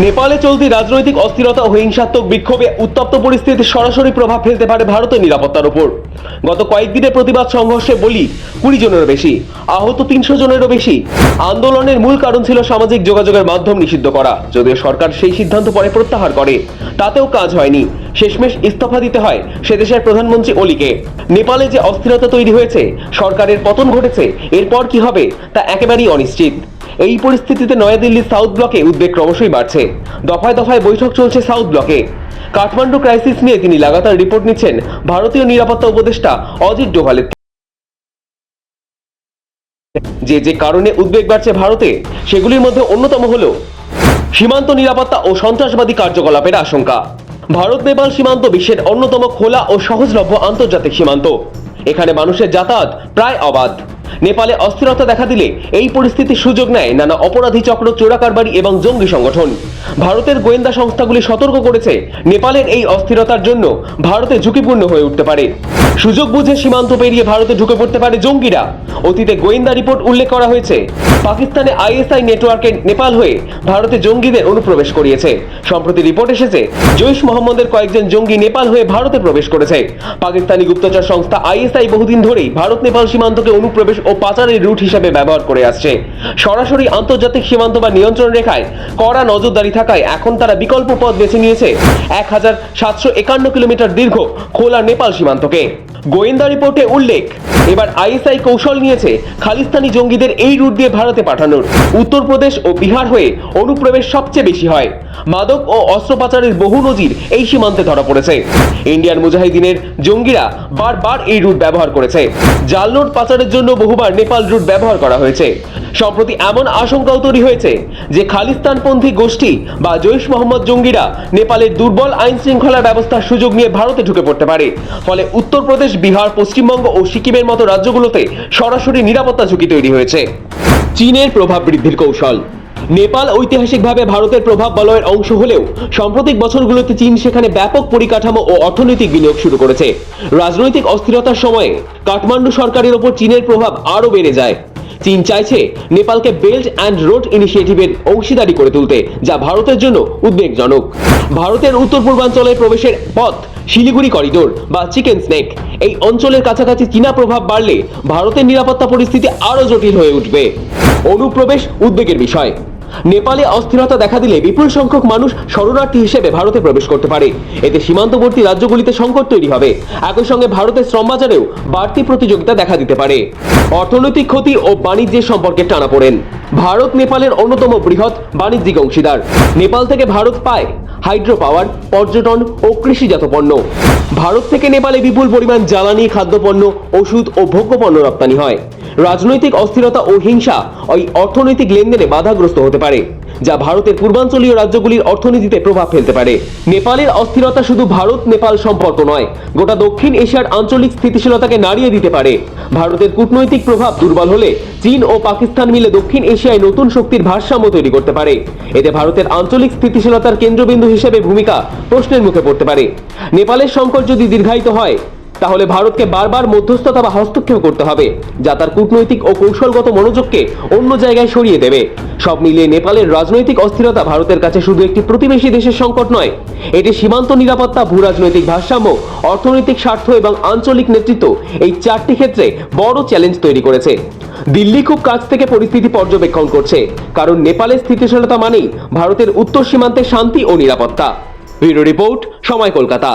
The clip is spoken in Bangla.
নেপালে চলতি রাজনৈতিক অস্থিরতা ও হিংসাত্মক বিক্ষোভে উত্তপ্ত পরিস্থিতিতে সরাসরি প্রভাব ফেলতে পারে ভারতের নিরাপত্তার উপর। গত কয়েকদিনের প্রতিবাদ সংঘর্ষে বলি কুড়ি জনেরও বেশি, আহত তিনশো জনেরও বেশি। আন্দোলনের মূল কারণ ছিল সামাজিক যোগাযোগের মাধ্যম নিষিদ্ধ করা। যদিও সরকার সেই সিদ্ধান্ত পরে প্রত্যাহার করে, তাতেও কাজ হয়নি। শেষমেশ ইস্তফা দিতে হয় সে দেশের প্রধানমন্ত্রী অলিকে। নেপালে যে অস্থিরতা তৈরি হয়েছে, সরকারের পতন ঘটেছে, এরপর কি হবে, তা একেবারেই অনিশ্চিত। এই পরিস্থিতিতে নয়াদিল্লির সাউথ ব্লকে উদ্বেগ ক্রমশই বাড়ছে। দফায় দফায় বৈঠক চলছে সাউথ ব্লকে। কাঠমান্ডু ক্রাইসিস নিয়ে তিনি লাগাতার রিপোর্ট নিচ্ছেন ভারতীয় নিরাপত্তা উপদেষ্টা অজিত ডোভালের। যে যে কারণে উদ্বেগ বাড়ছে ভারতে, সেগুলির মধ্যে অন্যতম হল সীমান্ত নিরাপত্তা ও সন্ত্রাসবাদী কার্যকলাপের আশঙ্কা। ভারত, নেপাল সীমান্ত বিশ্বের অন্যতম খোলা ও সহজলভ্য আন্তর্জাতিক সীমান্ত। এখানে মানুষের যাতায়াত প্রায় অবাধ। নেপালে অস্থিরতা দেখা দিলে এই পরিস্থিতির সুযোগ নেয় নানা অপরাধী চক্র, চোরাকারবারি এবং জঙ্গি সংগঠন। ভারতের গোয়েন্দা সংস্থাগুলি সতর্ক করেছে নেপালের এই অস্থিরতার জন্য ভারতে ঝুঁকিপূর্ণ হয়ে উঠতে পারে। সুযোগ বুঝে সীমান্ত পেরিয়ে ভারতে ঢুকে পড়তে পারে জঙ্গিরা। অতীতে গোয়েন্দা রিপোর্ট উল্লেখ করা হয়েছে, পাকিস্তানে আইএসআই নেটওয়ার্কে নেপাল হয়ে ভারতে জঙ্গিদের অনুপ্রবেশ করিয়েছে। সম্প্রতি রিপোর্ট এসেছে, জৈশ মোহাম্মদের কয়েকজন জঙ্গি নেপাল হয়ে ভারতে প্রবেশ করেছে। পাকিস্তানি গুপ্তচর সংস্থা আইএসআই বহুদিন ধরেই ভারত নেপাল সীমান্তকে অনুপ্রবেশ ও পাচারের রুট হিসেবে ব্যবহার করে আসছে। সরাসরি আন্তর্জাতিক সীমান্ত বা নিয়ন্ত্রণ রেখায় কড়া নজরদারি থাকায় এখন তারা বিকল্প পথ বেছে নিয়েছে। এক হাজার সাতশো একান্ন কিলোমিটার দীর্ঘ খোলা নেপাল সীমান্তকে। গোয়েন্দা রিপোর্টে উল্লেখ, এবার আইএসআই কৌশল নিয়েছে খালিস্তানি জঙ্গিদের এই রুট দিয়ে ভারতে পাঠানোর। উত্তরপ্রদেশ ও বিহার হয়ে অনুপ্রবেশ সবচেয়ে বেশি হয়। মাদক ও অস্ত্র পাচারের বহু নজির এই সীমান্তে ধরা পড়েছে। ইন্ডিয়ান মুজাহিদিনের জঙ্গিরা বারবার এই রুট ব্যবহার করেছে। জাল নোট পাচারের জন্য বহুবার নেপাল রুট ব্যবহার করা হয়েছে। সম্প্রতি এমন আশঙ্কাও তৈরি হয়েছে যে খালিস্তানপন্থী গোষ্ঠী বা জৈশ মোহাম্মদ জঙ্গিরা নেপালের দুর্বল আইন শৃঙ্খলা ব্যবস্থার সুযোগ নিয়ে ভারতে ঢুকে পড়তে পারে। ফলে উত্তরপ্রদেশ, বিহার, পশ্চিমবঙ্গ ও সিকিমের মতো রাজ্যগুলোতে সরাসরি নিরাপত্তা ঝুঁকি তৈরি হয়েছে। চীনের প্রভাব বৃদ্ধির কৌশল নেপাল ঐতিহাসিকভাবে ভারতের প্রভাব বলয়ের অংশ হলেও সাম্প্রতিক বছরগুলোতে চীন সেখানে ব্যাপক পরিকাঠামো ও অর্থনৈতিক বিনিয়োগ শুরু করেছে। রাজনৈতিক অস্থিরতার সময়ে কাঠমান্ডু সরকারের ওপর চীনের প্রভাব আরও বেড়ে যায়। চীন চাইছে নেপালকে বেল্ট অ্যান্ড রোড ইনিশিয়েটিভের অংশীদারি করে তুলতে, যা ভারতের জন্য উদ্বেগজনক। ভারতের উত্তর পূর্বাঞ্চলে প্রবেশের পথ শিলিগুড়ি করিডোর বা চিকেন স্নেক। এই অঞ্চলের কাছাকাছি চীনা প্রভাব বাড়লে ভারতের নিরাপত্তা পরিস্থিতি আরও জটিল হয়ে উঠবে। অনুপ্রবেশ উদ্বেগের বিষয়। নেপালে অস্থিরতা দেখা দিলে বিপুল সংখ্যক মানুষ শরণার্থী হিসেবে ভারতে প্রবেশ করতে পারে। এতে সীমান্তবর্তী রাজ্যগুলিতে সংকট তৈরি হবে। একই সঙ্গে ভারতের শ্রম বাজারেও বাড়তি প্রতিযোগিতা দেখা দিতে পারে। অর্থনৈতিক ক্ষতি ও বাণিজ্যের সম্পর্কে টানাপোড়েন ভারত নেপালের অন্যতম বৃহৎ বাণিজ্যিক অংশীদার। নেপাল থেকে ভারত পায় হাইড্রো পাওয়ার, পর্যটন ও কৃষিজাত পণ্য। ভারত থেকে নেপালে বিপুল পরিমাণ জ্বালানি, খাদ্যপণ্য, ওষুধ ও ভোগ্যপণ্য রপ্তানি হয়। রাজনৈতিক অস্থিরতা ও হিংসা ওই অর্থনৈতিক লেনদেনে বাধাগ্রস্ত হতে পারে। যা ভারতের পূর্বাঞ্চলীয় রাজ্যগুলির অর্থনীতিতে প্রভাব ফেলতে পারে। নেপালের অস্থিরতা শুধু ভারত, নেপাল সম্পর্ক নয়, গোটা দক্ষিণ এশিয়ার আঞ্চলিক স্থিতিশীলতাকে নাড়িয়ে দিতে পারে। ভারতের কূটনৈতিক প্রভাব দুর্বল হলে চীন ও পাকিস্তান মিলে দক্ষিণ এশিয়ায় নতুন শক্তির ভারসাম্য তৈরি করতে পারে। এতে ভারতের আঞ্চলিক স্থিতিশীলতার কেন্দ্রবিন্দু হিসেবে ভূমিকা প্রশ্নের মুখে পড়তে পারে। নেপালের সংকট যদি দীর্ঘায়িত হয় তাহলে ভারতকে বারবার মধ্যস্থতা বা হস্তক্ষেপ করতে হবে, যা তার কূটনৈতিক ও কৌশলগত মনোযোগকে অন্য জায়গায় সরিয়ে দেবে। সব মিলিয়ে নেপালের রাজনৈতিক অস্থিরতা ভারতের কাছে শুধু একটি প্রতিবেশী দেশের সংকট নয়, এটি সীমান্ত নিরাপত্তা ভূ রাজনৈতিক ভারসাম্য, অর্থনৈতিক স্বার্থ এবং আঞ্চলিক নেতৃত্ব এই চারটি ক্ষেত্রে বড় চ্যালেঞ্জ তৈরি করেছে। দিল্লি খুব কাছ থেকে পরিস্থিতি পর্যবেক্ষণ করছে, কারণ নেপালের স্থিতিশীলতা মানেই ভারতের উত্তর সীমান্তে শান্তি ও নিরাপত্তা। ব্যুরো রিপোর্ট, সময় কলকাতা।